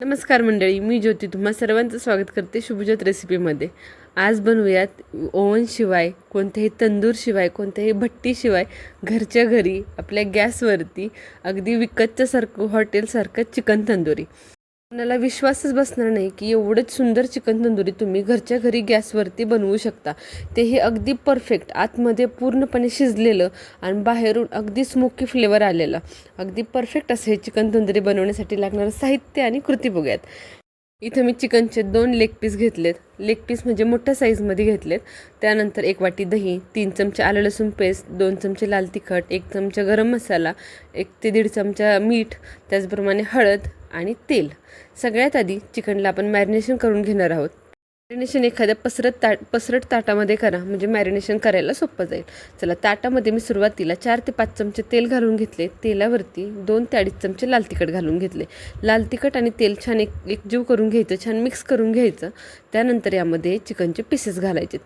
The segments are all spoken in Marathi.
नमस्कार मंडळी मी ज्योती तुम्हा सर्वांचं स्वागत करते शुभज्योत रेसिपीमध्ये आज बनवूयात ओव्हनशिवाय कोणत्याही तंदूरशिवाय कोणत्याही भट्टीशिवाय घरच्या घरी आपल्या गॅसवरती अगदी विकतच्यासारखं हॉटेलसारखं चिकन तंदुरी. मला विश्वासच बसणार नाही की एवढंच सुंदर चिकन तंदुरी तुम्ही घरच्या घरी गॅसवरती बनवू शकता. तेही अगदी परफेक्ट आतमध्ये पूर्णपणे शिजलेलं आणि बाहेरून अगदी स्मोकी फ्लेवर आलेलं. अगदी परफेक्ट असं हे चिकन तंदुरी बनवण्यासाठी लागणारं साहित्य आणि कृती बघूयात. इथं मी चिकनचे दोन लेग पीस घेतलेत. लेग पीस म्हणजे मोठ्या साईजमध्ये घेतलेत. त्यानंतर एक वाटी दही तीन चमचे आलं लसूण पेस्ट दोन चमचे लाल तिखट एक चमचा गरम मसाला एक ते दीड चमचा मीठ त्याचप्रमाणे हळद आणि तेल. सगळ्यात आधी चिकनला आपण मॅरिनेशन करून घेणार आहोत. मॅरिनेशन एखाद्या पसरत ताट पसरट ताटामध्ये करा. म्हणजे मॅरिनेशन करायला सोपं जाईल. चला ताटामध्ये मी सुरुवातीला चार ते पाच चमचे तेल घालून घेतले. तेलावरती दोन ते अडीच चमचे लाल तिखट घालून घेतले. लाल तिखट आणि तेल छान एक एकजीव करून घ्यायचं छान मिक्स करून घ्यायचं. त्यानंतर यामध्ये चिकनचे पीसेस घालायचे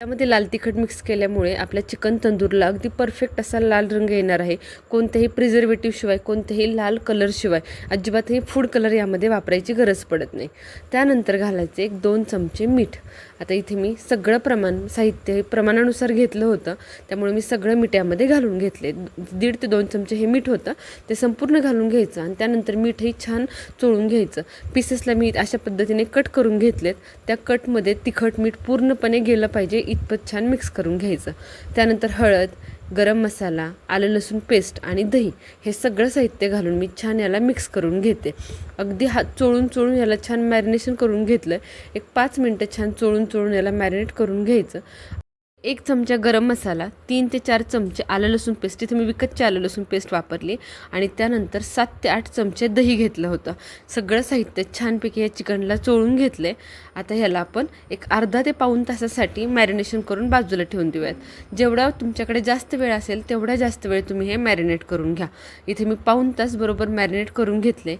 त्यामध्ये लाल तिखट मिक्स केल्यामुळे आपल्या चिकन तंदूरला अगदी परफेक्ट असा लाल रंग येणार आहे. कोणत्याही प्रिझर्वेटिव्ह शिवाय कोणत्याही लाल कलरशिवाय अजिबातही फूड कलर यामध्ये वापरायची गरज पडत नाही. त्यानंतर घालायचे एक दोन चमचे मीठ. आता इथे मी सगळं प्रमाण साहित्य हे प्रमाणानुसार घेतलं होतं. त्यामुळे मी सगळं मीठ यामध्ये घालून घेतले. दीड ते दोन चमचे हे मीठ होतं. ते संपूर्ण घालून घ्यायचं आणि त्यानंतर मीठही छान चोळून घ्यायचं. पीसेसला मी अशा पद्धतीने कट करून घेतलेत. त्या कटमध्ये तिखट मीठ पूर्णपणे गेलं पाहिजे. इतपत छान मिक्स करून घ्यायचं. त्यानंतर हळद गरम मसाला आलं लसूण पेस्ट आणि दही हे सगळं साहित्य घालून मी छान याला मिक्स करून घेते. अगदी हात चोळून चोळून याला छान मॅरिनेशन करून घेतलं. एक पाच मिनटं छान चोळून चोळून याला मॅरिनेट करून घ्यायचं. एक चमचा गरम मसाला तीन ते चार चमचे आलं लसूण पेस्ट इथे मी विकतची आलं लसूण पेस्ट वापरली आणि त्यानंतर सात ते आठ चमचे दही घेतलं होतं. सगळं साहित्य छानपैकी या चिकनला चोळून घेतलं आहे आता ह्याला आपण एक अर्धा ते पाऊण तासासाठी मॅरिनेशन करून बाजूला ठेवून देऊयात. जेवढा तुमच्याकडे जास्त वेळ असेल तेवढा जास्त वेळ तुम्ही हे मॅरिनेट करून घ्या. इथे मी पाऊण तास बरोबर मॅरिनेट करून घेतले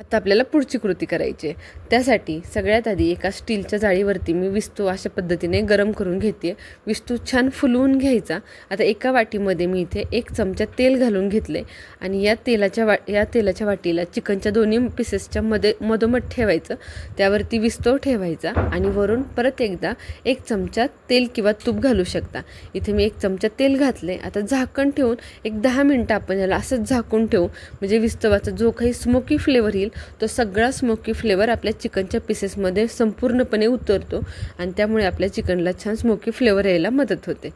आता आपल्याला पुढची कृती करायची आहे. त्यासाठी सगळ्यात आधी एका स्टीलच्या जाळीवरती मी विस्तू अशा पद्धतीने गरम करून घेते. विस्तू छान फुलवून घ्यायचा. आता एका वाटीमध्ये मी इथे एक चमचा तेल घालून घेतले आणि या तेलाच्या वा या तेलाच्या वाटीला चिकनच्या दोन्ही पीसेसच्या मध्ये मधोमध ठेवायचं. त्यावरती विस्तव ठेवायचा आणि वरून परत एकदा एक चमचा तेल किंवा तूप घालू शकता. इथे मी एक चमचा तेल घातले. आता झाकण ठेवून एक दहा मिनटं आपण याला असंच झाकून ठेवू. म्हणजे विस्तवाचा जो काही स्मोकी फ्लेवर येईल तो सगळा स्मोकी फ्लेवर आपल्या चिकनच्या पीसेसमध्ये संपूर्णपणे उतरतो आणि त्यामुळे आपल्या चिकनला छान स्मोकी फ्लेवर यायला मदत होते.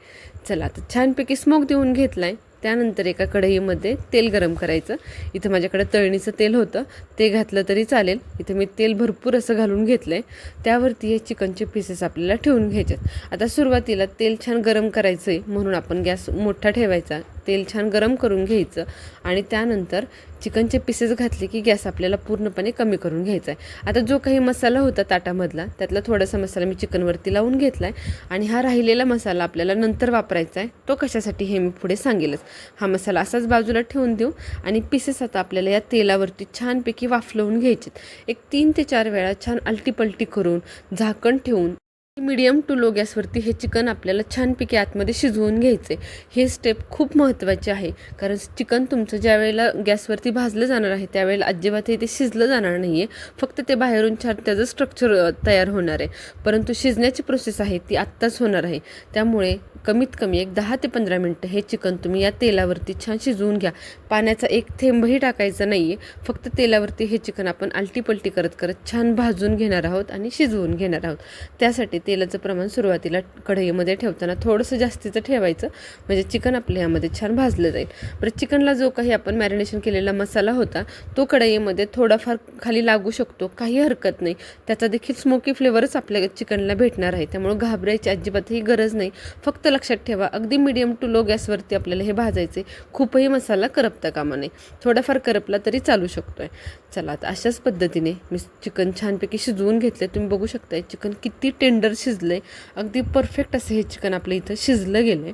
चला आता छानपैकी स्मोक देऊन घेतला आहे त्यानंतर एका कढईमध्ये तेल गरम करायचं. इथं माझ्याकडे तळणीचं तेल होतं. ते घातलं तरी चालेल. इथं मी तेल भरपूर असं घालून घेतलं आहे त्यावरती हे चिकनचे पीसेस आपल्याला ठेवून घ्यायचे आता सुरुवातीला तेल छान गरम करायचं आहे म्हणून आपण गॅस मोठा ठेवायचा. तेल छान गरम करून घ्यायचं. आणि त्यानंतर चिकनचे पीसेस घातले की गॅस आपल्याला पूर्णपणे कमी करून घ्यायचा आहे आता जो काही मसाला होता ताटामधला त्यातला थोडासा मसाला मी चिकनवरती लावून घेतला आहे आणि हा राहिलेला मसाला आपल्याला नंतर वापरायचा आहे तो कशासाठी हे मी पुढे सांगेलच. हा मसाला असाच बाजूला ठेवून देऊ आणि पीसेस आता आपल्याला या तेलावरती छानपैकी वाफलवून घ्यायचे एक तीन ते चार वेळा छान अलटीपलटी करून झाकण ठेवून मीडियम टू लो गॅसवरती हे चिकन आपल्याला छानपैकी आतमध्ये शिजवून घ्यायचे. हे स्टेप खूप महत्त्वाचे आहे. कारण चिकन तुमचं ज्या वेळेला गॅसवरती भाजलं जाणार आहे त्यावेळेला अजिबातही ते शिजलं जाणार नाही आहे फक्त ते बाहेरून छान त्याचं स्ट्रक्चर तयार होणार आहे. परंतु शिजण्याची प्रोसेस आहे ती आत्ताच होणार आहे. त्यामुळे कमीत कमी एक दहा ते पंधरा मिनटं हे चिकन तुम्ही या तेलावरती छान शिजवून घ्या. पाण्याचा एक थेंबही टाकायचा नाही आहे फक्त तेलावरती हे चिकन आपण आलटीपलटी करत करत छान भाजून घेणार आहोत आणि शिजवून घेणार आहोत. त्यासाठी तेलाचं प्रमाण सुरुवातीला कढईमध्ये ठेवताना थोडंसं जास्तीचं ठेवायचं. म्हणजे चिकन आपल्या यामध्ये छान भाजलं जाईल. बरं चिकनला जो काही आपण मॅरिनेशन केलेला मसाला होता तो कढईमध्ये थोडाफार खाली लागू शकतो. काही हरकत नाही. त्याचा देखील स्मोकी फ्लेवरच आपल्या चिकनला भेटणार आहे. त्यामुळे घाबरायची अजिबातही गरज नाही. फक्त लक्षात ठेवा अगदी मिडियम टू लो गॅसवरती आपल्याला हे भाजायचे खूपही मसाला करपता कामा नये. थोडाफार करपला तरी चालू शकतो आहे चला आता अशाच पद्धतीने मी चिकन छानपैकी शिजवून घेतले तुम्ही बघू शकताय चिकन किती टेंडर शिजलं आहे अगदी परफेक्ट असं हे चिकन आपलं इथं शिजलं गेलं आहे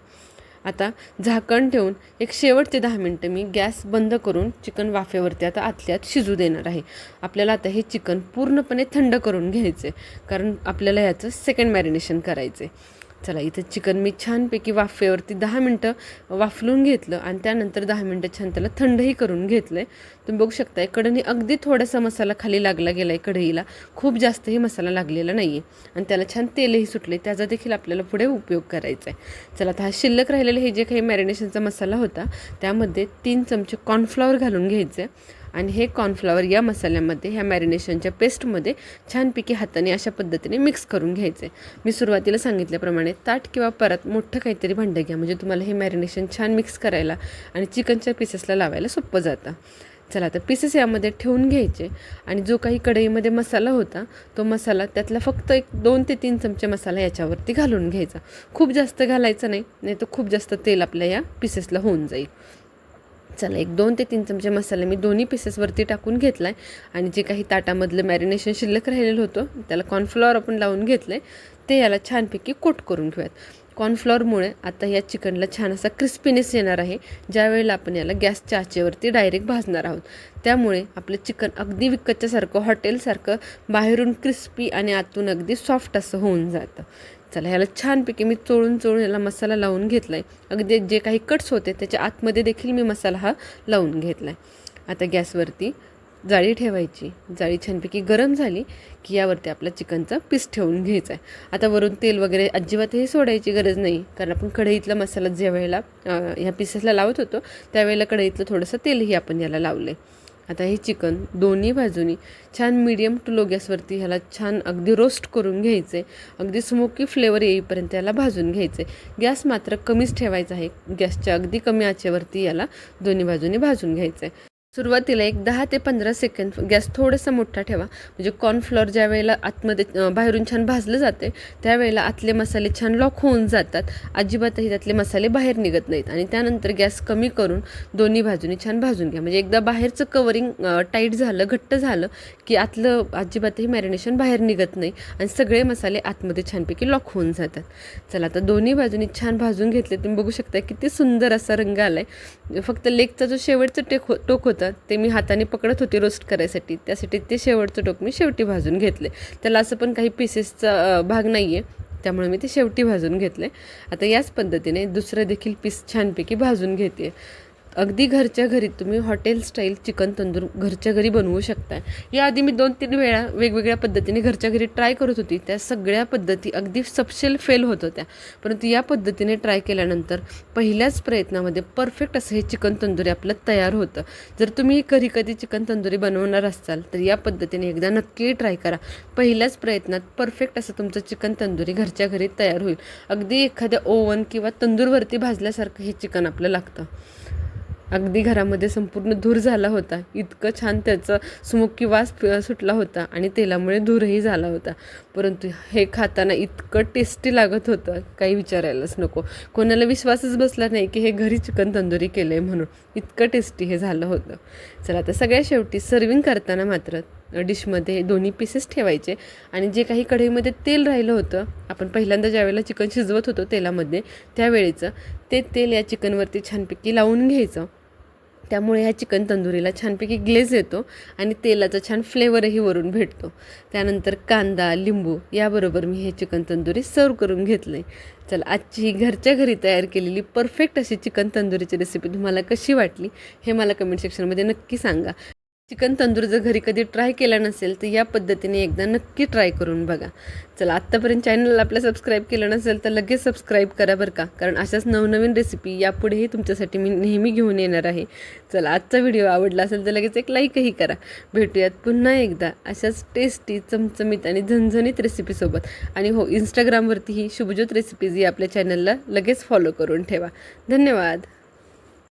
आता झाकण ठेवून एक शेवटचे दहा मिनटं मी गॅस बंद करून चिकन वाफेवरती आता आतल्यात शिजू देणार आहे. आपल्याला आता हे चिकन पूर्णपणे थंड करून घ्यायचं आहे कारण आपल्याला याचं सेकंड मॅरिनेशन करायचं आहे चला इथं चिकन मी छानपैकी वाफेवरती दहा मिनटं वाफलून घेतलं आणि त्यानंतर दहा मिनटं छान त्याला थंडही करून घेतलं आहे तुम्ही बघू शकताय कढईने अगदी थोडासा मसाला खाली लागला गेला आहे कढईला. खूप जास्तही मसाला लागलेला नाही आहे आणि त्याला छान तेलही सुटले त्याचा देखील आपल्याला पुढे उपयोग करायचा आहे चला आता हा शिल्लक राहिलेला हे जे काही मॅरिनेशनचा मसाला होता त्यामध्ये तीन चमचे कॉर्नफ्लॉवर घालून घ्यायचं आहे आणि हे कॉर्नफ्लॉवर या मसाल्यामध्ये ह्या मॅरिनेशनच्या पेस्टमध्ये छानपैकी हाताने अशा पद्धतीने मिक्स करून घ्यायचे. मी सुरुवातीला सांगितल्याप्रमाणे ताट किंवा परत मोठं काहीतरी भांडं घ्या म्हणजे तुम्हाला हे मॅरिनेशन छान मिक्स करायला आणि चिकनच्या पीसेसला लावायला सोपं जातं. चला तर पीसेस यामध्ये ठेवून घ्यायचे आणि जो काही कढईमध्ये मसाला होता तो मसाला त्यातला फक्त एक दोन ते तीन चमचे मसाला याच्यावरती घालून घ्यायचा. खूप जास्त घालायचं नाही नाही तर खूप जास्त तेल आपल्या या पीसेसला होऊन जाईल. चला एक दोन ते तीन चमचे मसाला मी दोन्ही पीसेसवरती टाकून घेतला आहे आणि जे काही ताटामधलं मॅरिनेशन शिल्लक राहिलेलं होतं त्याला कॉर्नफ्लॉवर आपण लावून घेतलं आहे ते याला छानपैकी कोट करून घेऊयात. कॉर्नफ्लॉवरमुळे आता या चिकनला छान असा क्रिस्पीनेस येणार आहे. ज्यावेळेला आपण याला गॅसच्या आचेवरती डायरेक्ट भाजणार आहोत. त्यामुळे आपलं चिकन अगदी विकतच्यासारखं हॉटेलसारखं बाहेरून क्रिस्पी आणि आतून अगदी सॉफ्ट असं होऊन जातं. चला ह्याला छानपैकी मी चोळून चोळून याला मसाला लावून घेतला आहे अगदी जे काही कट्स होते त्याच्या आतमध्ये देखील मी मसाला हा लावून घेतला आहे आता गॅसवरती जाळी ठेवायची. जाळी छानपैकी गरम झाली की यावरती आपला चिकनचा पीस ठेवून घ्यायचा आहे आता वरून तेल वगैरे अजिबातही सोडायची गरज नाही कारण आपण कढईतला मसाला ज्या वेळेला ह्या पीसेसला लावत होतो त्यावेळेला कढईतलं थोडंसं तेलही आपण याला लावलं आहे आता हे चिकन दोन्ही बाजूनी छान मीडियम टू लो गॅसवरती ह्याला छान अगदी रोस्ट करून घ्यायचं. आहे अगदी स्मोकी फ्लेवर येईपर्यंत याला भाजून घ्यायचं. आहे गॅस मात्र कमीच ठेवायचा आहे. गॅसच्या अगदी कमी आचेवरती याला दोन्ही बाजूनी भाजून घ्यायचं. आहे सुरुवातीला एक दहा ते पंधरा सेकंद गॅस थोडासा मोठा ठेवा. म्हणजे कॉर्नफ्लॉर ज्या वेळेला आतमध्ये बाहेरून छान भाजलं जाते त्यावेळेला आतले मसाले छान लॉक होऊन जातात. अजिबातही त्यातले मसाले बाहेर निघत नाहीत. आणि त्यानंतर गॅस कमी करून दोन्ही बाजूनी छान भाजून घ्या. म्हणजे एकदा बाहेरचं कवरिंग टाईट झालं घट्ट झालं की आतलं अजिबातही मॅरिनेशन बाहेर निघत नाही. आणि सगळे मसाले आतमध्ये छानपैकी लॉक होऊन जातात. चला आता दोन्ही बाजूनी छान भाजून घेतले. तुम्ही बघू शकता किती सुंदर असा रंग आला आहे फक्त लेगचा जो शेवटचं टेक हो टोक होतं ते मी हाताने पकडत होते रोस्ट करायसाठी. त्यासाठी ते शेवटचं टोक मी शेवटी भाजून घेतले. त्याला असं पण काही पीसेसचा भाग नाही आहे त्यामुळे मी ते शेवटी भाजून घेतले. आता याच पद्धतीने दुसरं देखील पीस छानपैकी भाजून घेते. अगदी घरच्या घरी तुम्ही हॉटेल स्टाईल चिकन तंदूर घरच्या घरी बनवू शकता याआधी मी दोन तीन वेळा वेगवेगळ्या पद्धतीने घरच्या घरी ट्राय करत होती. त्या सगळ्या पद्धती अगदी सपशेल फेल होत होत्या. परंतु या पद्धतीने ट्राय केल्यानंतर पहिल्याच प्रयत्नामध्ये परफेक्ट असं हे चिकन तंदुरी आपलं तयार होतं. जर तुम्ही कधी कधी चिकन तंदुरी बनवणार असाल तर या पद्धतीने एकदा नक्की ट्राय करा. पहिल्याच प्रयत्नात परफेक्ट असं तुमचं चिकन तंदुरी घरच्या घरी तयार होईल. अगदी एखाद्या ओव्हन किंवा तंदूरवरती भाजल्यासारखं हे चिकन आपलं लागतं. अगदी घरामध्ये संपूर्ण धूर झाला होता. इतकं छान त्याचं स्मोकी वास सुटला होता आणि तेलामुळे धूरही झाला होता. परंतु हे खाताना इतकं टेस्टी लागत होतं काही विचारायलाच नको. कोणाला विश्वासच बसला नाही की हे घरी चिकन तंदुरी केलं आहे म्हणून. इतकं टेस्टी हे झालं होतं. चला आता सगळ्या शेवटी सर्विंग करताना मात्र डिशमध्ये दोन्ही पीसेस ठेवायचे. आणि जे काही कढईमध्ये तेल राहिलं होतं आपण पहिल्यांदा ज्यावेळेला चिकन शिजवत होतो तेलामध्ये त्यावेळेचं ते तेल या चिकनवरती छानपैकी लावून घ्यायचं. त्यामुळे ह्या चिकन तंदुरीला छानपैकी ग्लेज येतो आणि तेलाचा छान फ्लेवरही वरून भेटतो. त्यानंतर कांदा लिंबू याबरोबर मी हे चिकन तंदुरी सर्व करून घेतलं आहे चला आजची ही घरच्या घरी तयार केलेली परफेक्ट अशी चिकन तंदुरीची रेसिपी तुम्हाला कशी वाटली हे मला कमेंट सेक्शनमध्ये नक्की सांगा. चिकन तंदूर जर घरी कधी ट्राय केला नसेल तर या पद्धतीने एकदा नक्की ट्राय करून बघा. चला आत्तापर्यंत चॅनलला आपल्या सबस्क्राईब केलं नसेल तर लगेच सबस्क्राईब करा बरं का. कारण अशाच नवनवीन रेसिपी यापुढेही तुमच्यासाठी मी नेहमी घेऊन येणार आहे. चला आजचा व्हिडिओ आवडला असेल तर लगेच एक लाईकही करा. भेटूयात पुन्हा एकदा अशाच टेस्टी चमचमीत आणि झणझणीत रेसिपीसोबत आणि हो इंस्टाग्रामवरतीही शुभज्योत रेसिपीज या आपल्या चॅनलला लगेच फॉलो करून ठेवा. धन्यवाद.